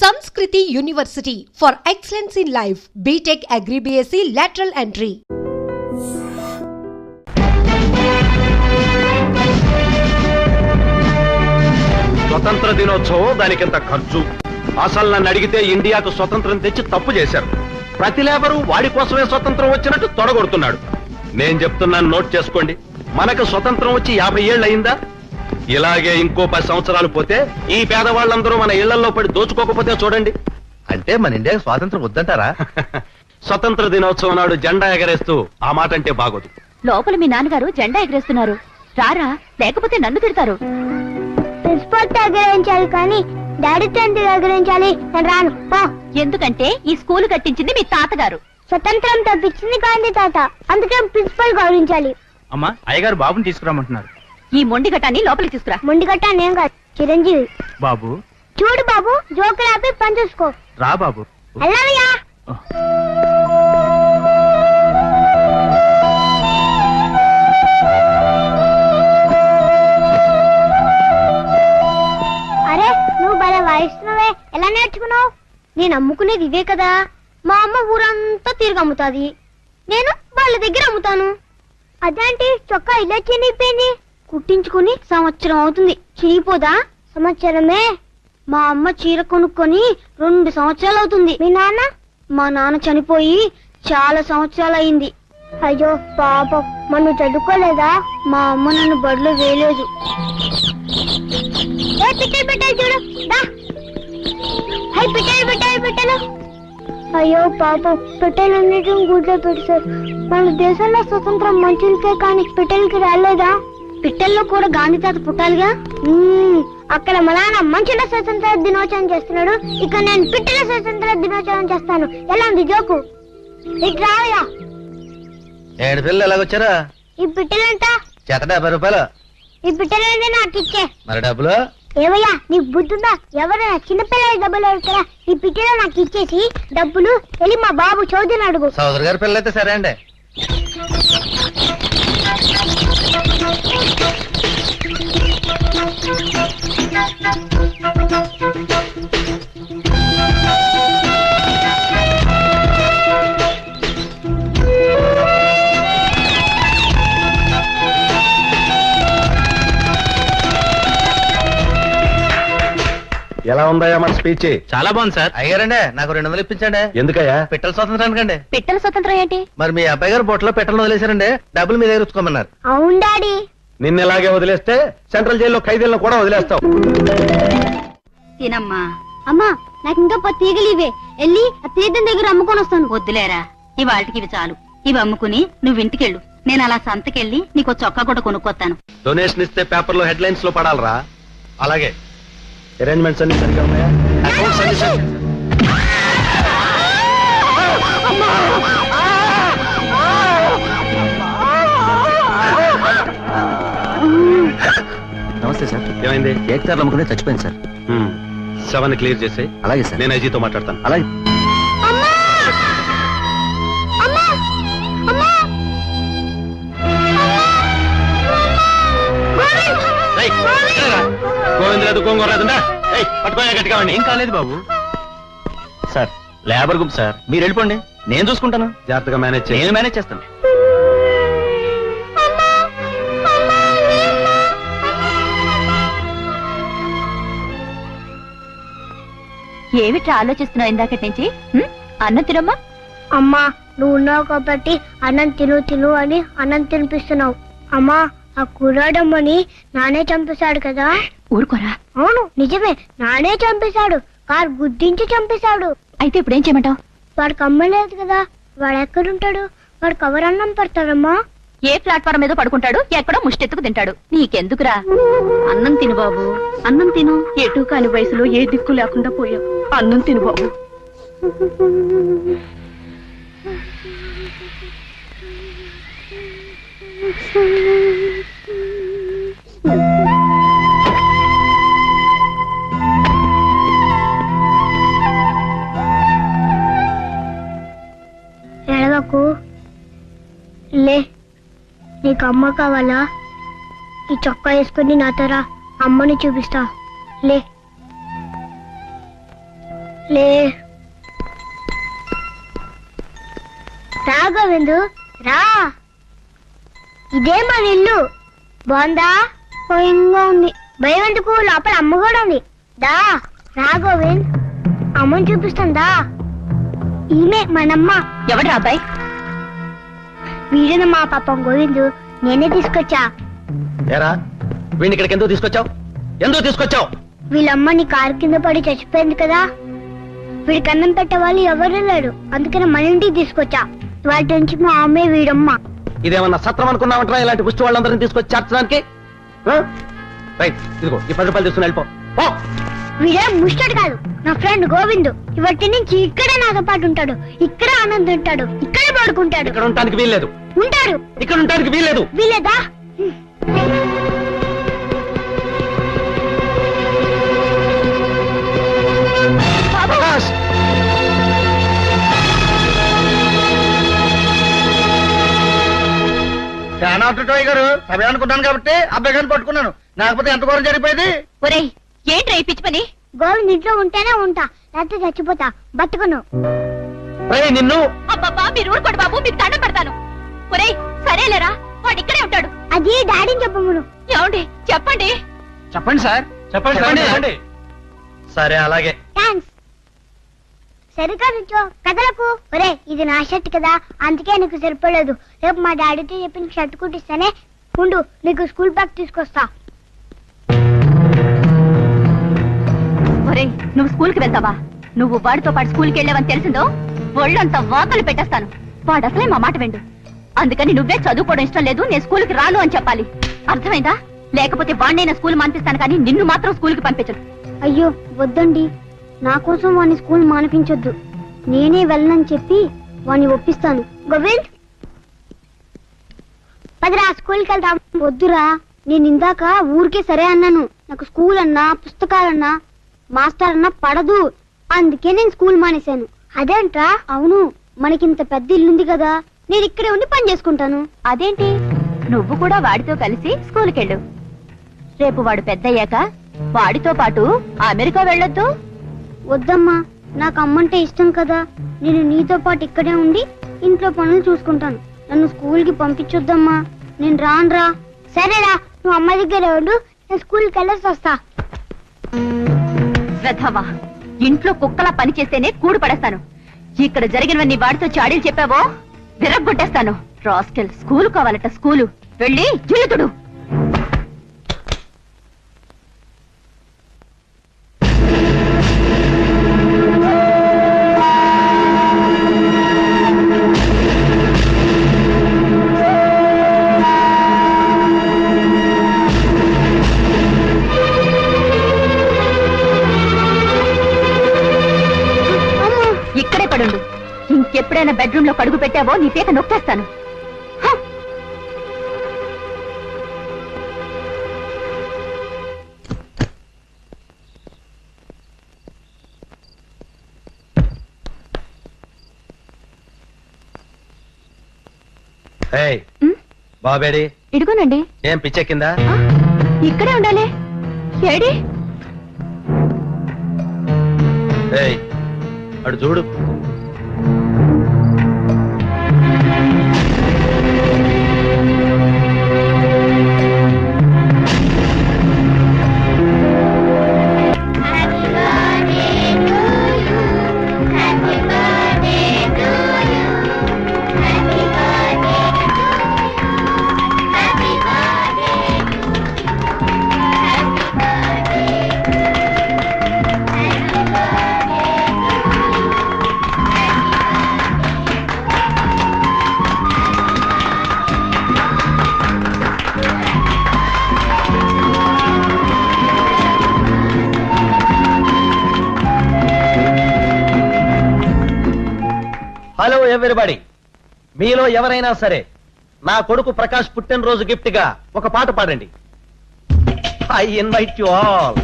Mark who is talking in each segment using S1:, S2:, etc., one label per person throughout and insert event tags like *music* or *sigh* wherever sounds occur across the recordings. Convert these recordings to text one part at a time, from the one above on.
S1: Sanskriti university for excellence in life BTech Agri lateral entry
S2: స్వతంత్ర దినోత్సవం దానికింత ఖర్చు? అసలు నన్ను అడిగితే ఇండియాకు స్వతంత్రం తెచ్చి తప్పు చేశారు. ప్రతి లేబరు వాడి కోసమే స్వతంత్రం వచ్చినట్టు తొడగొడుతున్నాడు. నేను చెప్తున్నాను నోట్ చేసుకోండి. మనకు స్వతంత్రం వచ్చి యాభై ఏళ్ళు అయిందా? ఇలాగే ఇంకో పది సంవత్సరాలు పోతే ఈ పేదవాళ్ళందరూ మన ఇళ్ళలో పడి దోచుకోకపోతే చూడండి.
S3: అంటే మన ఇండియాకి స్వాతంత్రం వద్దంటారా? *laughs*
S2: స్వతంత్ర దినోత్సవం నాడు జెండా ఎగరేస్తూ ఆ మాట అంటే బాగోదు.
S4: లోపల మీ నాన్నగారు జెండా ఎగరేస్తున్నారు. రారా లేకపోతే నన్ను తిడతారు.
S5: ప్రిన్సిపల్తో ఎగరించాలి కానీ ఎగరించాలి నేను రాను. పో.
S4: ఎందుకంటే ఈ స్కూల్ కట్టించింది మీ తాతగారు.
S5: స్వతంత్రం తప్పించింది గాంధీ తాత. అందుకే ప్రిన్సిపల్ గౌరవించాలి.
S3: అమ్మా అయ్యగారు బాబుని తీసుకురామంటున్నారు
S4: ఈ మొండి ఘటాన్ని లోపలికి తీసుకురా.
S5: ముందుగట్ట నేను కాదు చిరంజీవి.
S3: బాబు.
S5: చూడు బాబు జోకులు ఆపి పని చూసుకో.
S3: రా బాబు.
S5: అరే నువ్వు భలే వాయిస్తున్నావే. ఎలా నేర్చుకున్నావు? నేను అమ్ముకునేది ఇవే కదా. మా అమ్మ ఊరంతా తిరిగి అమ్ముతాది నేను వాళ్ళ దగ్గర అమ్ముతాను. అదేంటి? చొక్కా ఇలా చినిగిపోయింది కుట్టించుకుని సంవత్సరం అవుతుంది. చిరిగిపోదా సంవత్సరమే మా అమ్మ చీర కొనుక్కొని రెండు సంవత్సరాలు అవుతుంది. మీ నాన్న? మా నాన్న చనిపోయి చాలా సంవత్సరాలు అయింది. అయ్యో పాపం. మనం చదువుకోలేదా? మా అమ్మ నన్ను బడిలో వేయలేదు. అయ్యో పాపం. పిట్టలన్నిటిని గుడ్లో పెట్టారు మన దేశంలో స్వతంత్రం మంచులకే కానీ పిట్టలకి రాలేదా? పిట్టల్లో కూడా గాంధీ తాత పుట్టాలిగా. అక్కడ మా నాన్న మంచుల స్వతంత్ర దినోత్సవం చేస్తున్నాడు. ఇక్కడ నేను పిట్టల స్వతంత్ర దినోత్సవం చేస్తాను. ఎలా ఉంది జోకు? ఇటు రావయ్యా.
S3: ఏడు పిల్లలు ఎలాగొచ్చారా?
S5: ఈ పిట్టలంట.
S3: చేత డెబ్బై రూపాయలు.
S5: ఈ పిట్టలేదే నాకు ఇచ్చే.
S3: మరి డబ్బులు?
S5: ఏవయ్యా నీకు బుద్ధుందా? ఎవరైనా చిన్నపిల్లల డబ్బులు అడుగుతారా? ఈ పిట్టలో నాకు ఇచ్చేసి డబ్బులు వెళ్ళి మా బాబు చౌదరిని అడుగు.
S3: సోదరు గారి పిల్లలు అయితే సరే అండి. Thank you.
S2: ఎలా ఉందయ్యా మన స్పీచ్?
S3: చాలా బాగుంది సార్. అయ్యారండి నాకు రెండు వందలు ఇప్పించండి.
S2: ఎందుకయ్యా?
S3: పిట్టల స్వాతంత్రానికి అండి
S4: పిట్టల స్వతంత్రం ఏంటి?
S3: మరి మీ అబ్బాయి గారు బొట్టలో పెట్టలను వదిలేశారండి. డబ్బులు మీ దగ్గర ఉంచుకోమన్నారు.
S5: అవును డాడీ.
S2: నిన్న ఇలాగే వదిలేస్తే సెంట్రల్ జైల్లో ఖైదీలను కూడా వదిలేస్తావు
S4: తినమ్మా.
S5: అమ్మా నాకు ఇంకా పది తీగలు ఇవే. వెళ్ళి ఆ తీర్థం దగ్గర అమ్ముకొని వస్తాను.
S4: వద్దులేరా. ఇవాళకి ఇవి చాలు. ఇవి అమ్ముకుని నువ్వు ఇంటికెళ్ళు. నేను అలా సంతకెళ్ళి నీకు చొక్కా కూడా కొనుక్కొస్తాను.
S2: డొనేషన్ ఇస్తే పేపర్లో హెడ్లైన్స్లో పడాలరా.
S3: అలాగే.
S2: అరేంజ్మెంట్స్ అన్ని సరిగా ఉన్నాయా? అకౌంట్స్ అన్ని
S3: నమస్తే సార్.
S2: ఏమైంది?
S3: కేక్ కార్లు అమ్ముకునే చచ్చిపోయింది సార్.
S2: సెవెన్ క్లియర్ చేసి
S3: అలాగే సార్.
S2: నేను ఐజీతో మాట్లాడతాను.
S3: అలాగే.
S5: అమ్మా అమ్మా అమ్మా
S2: రేయ్, ఎక్కడరా? గోవింద్ లేదు గోంగూర లేదుండా
S3: ఏం కాలేదు బాబు. Sir labour group sir. మీరు వెళ్ళిపోండి. నేను చూసుకుంటాను.
S2: జాగ్రత్తగా మేనేజ్ చేయి
S3: నేను మేనేజ్ చేస్తాను.
S4: ఏమిట్రా ఆలోచిస్తున్నావు ఇందాకటి నుంచి? అన్నం తినమ్మా?
S5: అమ్మా నువ్వు ఉన్నావు కాబట్టి అన్నం తిను తిను అని అన్నం తినిపిస్తున్నావు. అమ్మా ఆ కుర్రాడమ్మని నానే చంపేశాడు కదా?
S4: ఊరుకోరా?
S5: అవును. నిజమే నానే చంపేశాడు కారు గుద్దించి చంపేశాడు.
S4: అయితే ఇప్పుడు ఏం చేయమంటావు?
S5: వాడికి అమ్మ లేదు కదా వాడు ఎక్కడుంటాడు? వాడికి ఎవరన్నం పడతారమ్మా
S4: ఏ ప్లాట్ఫారం మీద పడుకుంటాడు ఎక్కడో ముష్టెత్తుకు తింటాడు. నీకెందుకురా? అన్నం తిను బాబు అన్నం తిను. ఎటు కాని వయసులో ఏ దిక్కు లేకుండా పోయావు. అన్నం తిను బాబు.
S5: ఎడవకు *laughs* నీకు అమ్మ కావాలా ఈ చొక్కా వేసుకుని నాతో రా అమ్మని చూపిస్తా. లే. లే. రా గోవిందు రా. ఇదే మన ఇల్లు. బాగుందా? భయంగా ఉంది. భయం ఎందుకు? లోపల అమ్మ కూడా ఉంది. దా రా గోవింద్. అమ్మని చూపిస్తుందా ఈమె మనమ్మ
S4: ఎవడ్రా అబ్బాయి?
S5: వీడిన మా పాపం గోవిందు. నేనే తీసుకొచ్చా?
S2: ఏరా వీడిని ఇక్కడికి ఎందుకు తీసుకొచ్చావు? ఎందుకు తీసుకొచ్చావు?
S5: వీళ్ళమ్మని కారు కింద పడి చచ్చిపోయింది కదా? వీడికి అన్నం పెట్టే వాళ్ళు ఎవరు లేరు. అందుకని మన ఇంటికి తీసుకొచ్చా? వాటి నుంచి మా అమ్మే వీడమ్మ.
S2: ఇదేమన్నా సత్రం అనుకున్నావంటరా? ఇలాంటి పుష్టి వాళ్ళందరినీ తీసుకొచ్చి చేర్చడానికి? ఆ? రైట్ ఇదిగో ఈ పది రూపాయలు తీసుకుని వెళ్ళిపో. పో.
S5: వీడే ముష్టడు కాదు. నా ఫ్రెండ్ గోవిందు. ఇవటి నుంచి ఇక్కడే నాతో పాటు ఉంటాడు. ఇక్కడే ఆనంద్ ఉంటాడు ఇక్కడే పడుకుంటాడు.
S2: ఇక్కడ ఉండటానికి వీల్లేదు.
S5: ఉంటాడు
S2: ఇక్కడ వీల్లేదు.
S5: వీలేదా
S3: చాలా ఆటోటోయ్ గారు సభ అనుకున్నాను కాబట్టి అబ్బాయి గారిని పట్టుకున్నాను. లేకపోతే ఎంత ఘోరం జరిగిపోయింది?
S4: ఒరేయ్ ఏంట్రా ఈ పిచ్చి పని?
S5: గోవింద్ ఇంట్లో ఉంటేనే ఉంటా లేకపోతే చచ్చిపోతా. బతుకును.
S2: నిన్ను
S4: అబ్బబ్బా మీరు ఊరుకోండి బాబు మీకు దండం పెడతాను. ఒరేయ్ సరేలేరా వాడు ఇక్కడే ఉంటాడు.
S5: అది డాడీని చెప్పమును.
S4: ఏమండి చెప్పండి.
S3: చెప్పండి సార్. చెప్పండి
S2: చెప్పండి. సరే అలాగే.
S5: థ్యాంక్స్ సరిగా నుంచో కథలకు ఒరే ఇది నా షర్ట్ కదా అందుకే నీకు సరిపోలేదు. రేపు మా డాడీతో చెప్పి నీకు షర్ట్ కుట్టిస్తానే ఉండు నీకు స్కూల్ బ్యాగ్ తీసుకొస్తా.
S4: ఒరేయ్ నువ్వు స్కూల్కి వెళ్తావా? నువ్వు వాడితో పాటు స్కూల్కి వెళ్ళావని తెలిసిందో ఒళ్ళంతా వాకలు పెట్టేస్తాను. వాడు అసలే మా మాట విండు. అందుకని నువ్వే చదువుకోవడం ఇష్టం లేదు నేను స్కూల్కి రాను అని చెప్పాలి. అర్థమైందా? లేకపోతే వాడినైనా స్కూల్ మానిపిస్తాను కానీ నిన్ను మాత్రం స్కూల్కి పంపించను.
S5: అయ్యో వద్దండి. నా కోసం వాడిని స్కూల్ మానిపించొద్దు. నేనే వెళ్ళనని చెప్పి వాడిని ఒప్పిస్తాను. గోవింద్! పదిరా స్కూల్కి వెళ్తాం వద్దురా నేను ఇందాక ఊరికే సరే అన్నాను. నాకు స్కూల్ అన్నా పుస్తకాలన్నా మాస్టర్ అన్నా పడదు. అందుకే నేను స్కూల్ మానేశాను. అదేంట్రా? అవును మనకింత పెద్ద ఇల్లుంది కదా. నేను ఇక్కడే ఉండి పని చేసుకుంటాను.
S4: అదేంటి? నువ్వు కూడా వాడితో కలిసి స్కూల్కి వెళ్ళు రేపు వాడు పెద్దయ్యాక వాడితో పాటు అమెరికా వెళ్ళొద్దు.
S5: వద్దమ్మా నాకు అమ్మంటే ఇష్టం కదా. నేను నీతో పాటు ఇక్కడే ఉండి ఇంట్లో పనులు చూసుకుంటాను. నన్ను స్కూల్కి పంపించొద్దమ్మా. నేను రానురా సరేరా నువ్వు అమ్మ దగ్గర ఉండు. నేను స్కూల్కి వెళ్ళేసి వస్తా.
S4: వెధవా ఇంట్లో కుక్కలా పని చేస్తేనే కూడు పడేస్తాను. ఇక్కడ జరిగినవన్నీ వాడితో చాడీలు చెప్పావో? విరగ్గొట్టేస్తాను. రాస్కెల్ స్కూల్ కావాలట స్కూలు. వెళ్ళి జిల్లుతుడు ఇక్కడే పడుండు. ఇంకెప్పుడైనా బెడ్రూమ్లో కడుగు పెట్టావో నీ పీక నొక్కేస్తాను.
S2: బాబేడి
S4: ఇదిగోనండి
S2: ఏం పిచ్చెక్కిందా?
S4: ఇక్కడే ఉండాలి. ఏడి?
S2: అడు చూడు. ఎవరిబడి మీలో ఎవరైనా సరే నా కొడుకు ప్రకాష్ పుట్టినరోజు గిఫ్ట్గా ఒక పాట పాడండి. ఐ ఇన్వైట్ యు ఆల్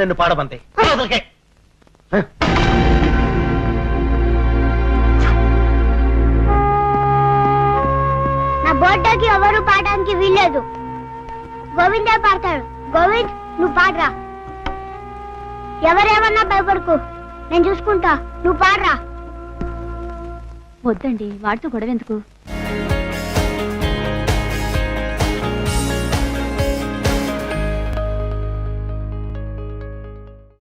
S3: నిన్ను పాడమంది. ఓకే.
S5: నా బర్త్డేకి ఎవరు పాడడానికి వీల్లేదు. గోవిందే పాడతాడు. గోవింద్ నువ్వు పాడరా. ఎవరేమన్నా భయపడకు. నేను చూసుకుంటా. నువ్వు పాడరా.
S4: వద్దండి వాడితో గొడవ ఎందుకు